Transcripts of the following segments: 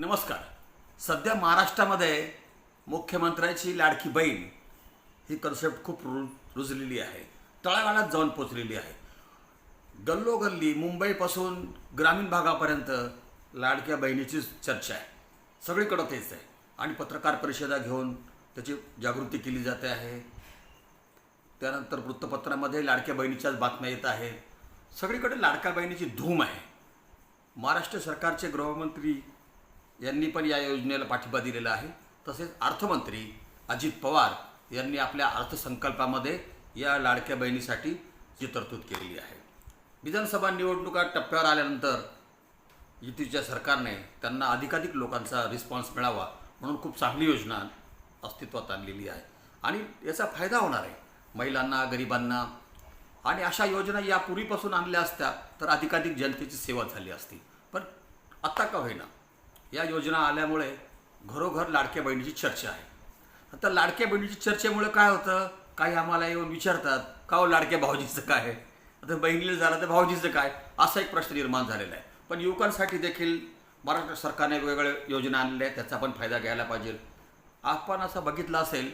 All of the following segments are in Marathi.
नमस्कार. सध्या महाराष्ट्रामध्ये मुख्यमंत्र्यांची लाडकी बहीण ही कन्सेप्ट खूप रु रुजलेली आहे. तळागाळात जाऊन पोचलेली आहे. गल्लोगल्ली मुंबईपासून ग्रामीण भागापर्यंत लाडक्या बहिणीचीच चर्चा आहे. सगळीकडं तेच आहे. आणि पत्रकार परिषदा घेऊन त्याची जागृती केली जाते आहे. त्यानंतर वृत्तपत्रामध्ये लाडक्या बहिणीच्याच बातम्या येत आहेत. सगळीकडे लाडक्या बहिणीची धूम आहे. महाराष्ट्र सरकारचे गृहमंत्री यांनी पण या योजनेला पाठिंबा दिलेला आहे. तसेच अर्थमंत्री अजित पवार यांनी आपल्या अर्थसंकल्पामध्ये या लाडक्या बहिणीसाठी जी तरतूद केलेली आहे. विधानसभा निवडणुका टप्प्यावर आल्यानंतर युतीच्या सरकारने त्यांना अधिकाधिक लोकांचा रिस्पॉन्स मिळावा म्हणून खूप चांगली योजना अस्तित्वात आणलेली आहे. आणि याचा फायदा होणार आहे. महिलांना गरिबांना आणि अशा योजना यापूर्वीपासून आणल्या असत्या तर अधिकाधिक जनतेची सेवा झाली असती. पण आत्ता का होईना? या योजना आल्यामुळे घरोघर लाडक्या बहिणीची चर्चा आहे. आता लाडक्या बहिणीची चर्चेमुळे काय होतं? काही आम्हाला येऊन विचारतात का हो लाडक्या भाऊजीचं काय आहे? आता बहिणीला झालं तर भाऊजीचं काय? असा एक प्रश्न निर्माण झालेला आहे. पण युवकांसाठी देखील महाराष्ट्र सरकारने वेगवेगळ्या योजना आणलेल्या आहेत त्याचा पण फायदा घ्यायला पाहिजे. आपण असं बघितलं असेल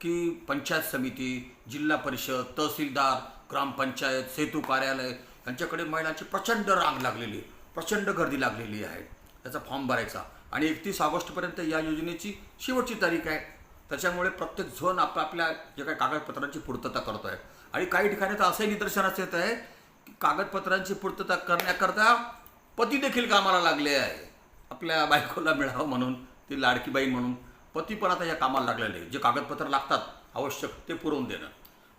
की पंचायत समिती जिल्हा परिषद तहसीलदार ग्रामपंचायत सेतू कार्यालय यांच्याकडे महिलांची प्रचंड रांग लागलेली आहे प्रचंड गर्दी लागलेली आहे. त्याचा फॉर्म भरायचा. आणि एकतीस ऑगस्टपर्यंत या योजनेची शेवटची तारीख आहे. त्याच्यामुळे प्रत्येक झोन आपापल्या जे काही कागदपत्रांची पूर्तता करतो आहे आणि काही ठिकाणी तर असंही निदर्शनास येत आहे की कागदपत्रांची पूर्तता करण्याकरता पती देखील कामाला लागले आहे. आपल्या बायकोला मिळावं म्हणून ती लाडकी बाई म्हणून. पती पण आता या कामाला लागलेले आहे. जे कागदपत्र लागतात आवश्यक ते पुरवून देणं.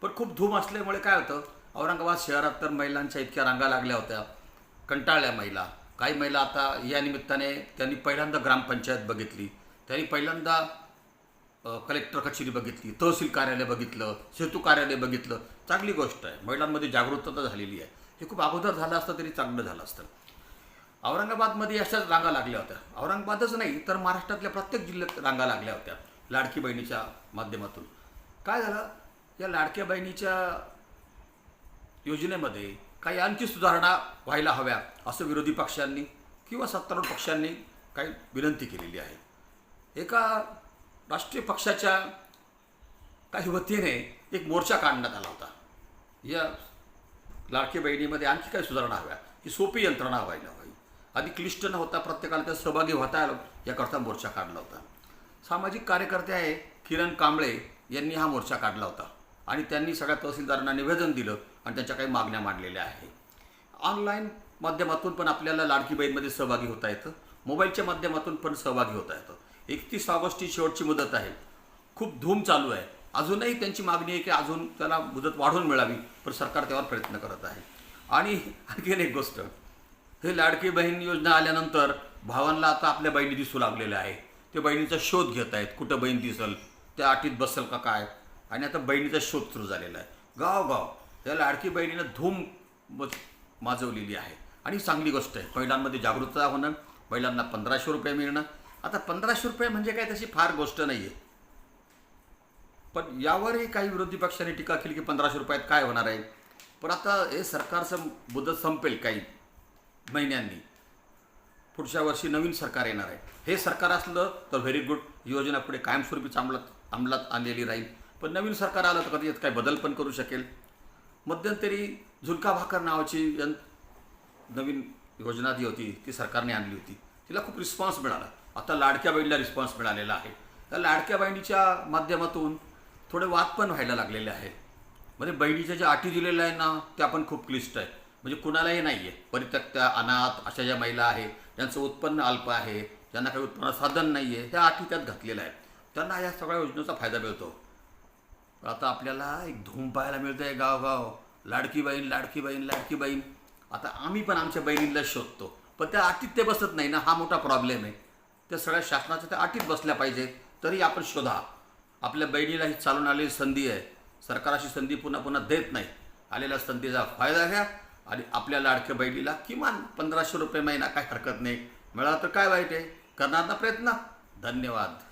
पण खूप धूम असल्यामुळे काय होतं? औरंगाबाद शहरात तर महिलांच्या इतक्या रांगा लागल्या होत्या. कंटाळल्या महिला. काही महिला आता या निमित्ताने त्यांनी पहिल्यांदा ग्रामपंचायत बघितली. त्यांनी पहिल्यांदा कलेक्टर कचेरी बघितली तहसील कार्यालय बघितलं सेतू कार्यालय बघितलं. चांगली गोष्ट आहे. महिलांमध्ये जागरूकता झालेली आहे. हे खूप अगोदर झालं असतं तरी चांगलं झालं असतं. औरंगाबादमध्ये अशाच रांगा लागल्या होत्या. औरंगाबादच नाही तर महाराष्ट्रातल्या प्रत्येक जिल्ह्यात रांगा लागल्या होत्या लाडकी बहिणीच्या माध्यमातून. काय झालं? या लाडक्या बहिणीच्या योजनेमध्ये काही आणखी सुधारणा व्हायला हव्या असं विरोधी पक्षांनी किंवा सत्तारूढ पक्षांनी काही विनंती केलेली आहे. एका राष्ट्रीय पक्षाच्या काही वतीने एक मोर्चा काढण्यात आला होता. या लाडकी बहिणीमध्ये आणखी काही सुधारणा हव्या. ही सोपी यंत्रणा व्हायला हवी. आधी क्लिष्ट न होता प्रत्येकाला त्यात सहभागी होता आलं याकरता मोर्चा काढला होता. सामाजिक कार्यकर्ते आहे किरण कांबळे यांनी हा मोर्चा काढला होता. आणि त्यांनी सगळ्या तहसीलदारांना निवेदन दिलं आणि त्यांच्या काही मागण्या मांडलेल्या आहे ऑनलाईन माध्यमातून पण आपल्याला लाडकी बहीणमध्ये सहभागी होता येतं. मोबाईलच्या माध्यमातून पण सहभागी होता येतं. एकतीस ऑगस्टची शेवटची मुदत आहे. खूप धूम चालू आहे. अजूनही त्यांची मागणी आहे की अजून त्याला मुदत वाढवून मिळावी पण सरकार त्यावर प्रयत्न करत आहे. आणि आणखीन एक गोष्ट हे लाडकी बहीण योजना आल्यानंतर भावांना आता आपल्या बहिणी दिसू लागलेल्या आहे ते बहिणीचा शोध घेत आहेत. कुठं बहीण दिसल त्या अटीत बसेल का काय? आणि आता बहिणीचा शोध सुरू झालेला आहे. गाव गाव त्या लाडकी बहिणीनं धूम माजवलेली आहे. आणि चांगली गोष्ट आहे. महिलांमध्ये जागरूकता होणं महिलांना पंधराशे रुपये मिळणं. आता पंधराशे रुपये म्हणजे काय? तशी फार गोष्ट नाही आहे पण यावरही काही विरोधी पक्षांनी टीका केली की पंधराशे रुपयात काय होणार आहे? पण आता हे सरकारचं मुदत संपेल काही महिन्यांनी. पुढच्या वर्षी नवीन सरकार येणार आहे. हे सरकार असलं तर व्हेरी गुड योजना पुढे कायमस्वरूपी अंमलात अंमलात आणलेली राहील. पण नवीन सरकार आलं तर कधी यात काही बदल पण करू शकेल. मध्यंतरी झुलका भाकर नावाची यं नवीन योजना जी होती ती सरकारने आणली होती. तिला खूप रिस्पॉन्स मिळाला. आता लाडक्या बहिणीला रिस्पॉन्स मिळालेला आहे. त्या लाडक्या बहिणीच्या माध्यमातून थोडे वाद पण व्हायला लागलेले आहेत. म्हणजे बहिणीच्या ज्या अटी दिलेल्या आहे ना त्या पण खूप क्लिष्ट आहे म्हणजे कुणालाही नाही आहे. परित्यक्त्या अनाथ अशा ज्या महिला आहे ज्यांचं उत्पन्न अल्प आहे ज्यांना काही उत्पन्न साधन नाही आहे त्या अटी त्यात घातलेल्या आहेत. त्यांना या सगळ्या योजनेचा फायदा मिळतो. आता आपल्याला एक धूम पाहायला मिळतं आहे गावगाव. लाडकी बहीण लाडकी बहीण लाडकी बहीण. आता आम्ही पण आमच्या बहिणीला शोधतो. पण त्या अटीत ते बसत नाही ना हा मोठा प्रॉब्लेम आहे. त्या सगळ्या शासनाच्या त्या अटीत बसल्या पाहिजे तरी आपण शोधा. आपल्या बहिणीला ही चालून आलेली संधी आहे. सरकार अशी संधी पुन्हा पुन्हा देत नाही. आलेल्या संधीचा फायदा घ्या आणि आपल्या लाडक्या बहिणीला किमान पंधराशे रुपये महिना काय हरकत नाही. मिळाला तर काय वाईट आहे? करणार ना प्रयत्न? धन्यवाद.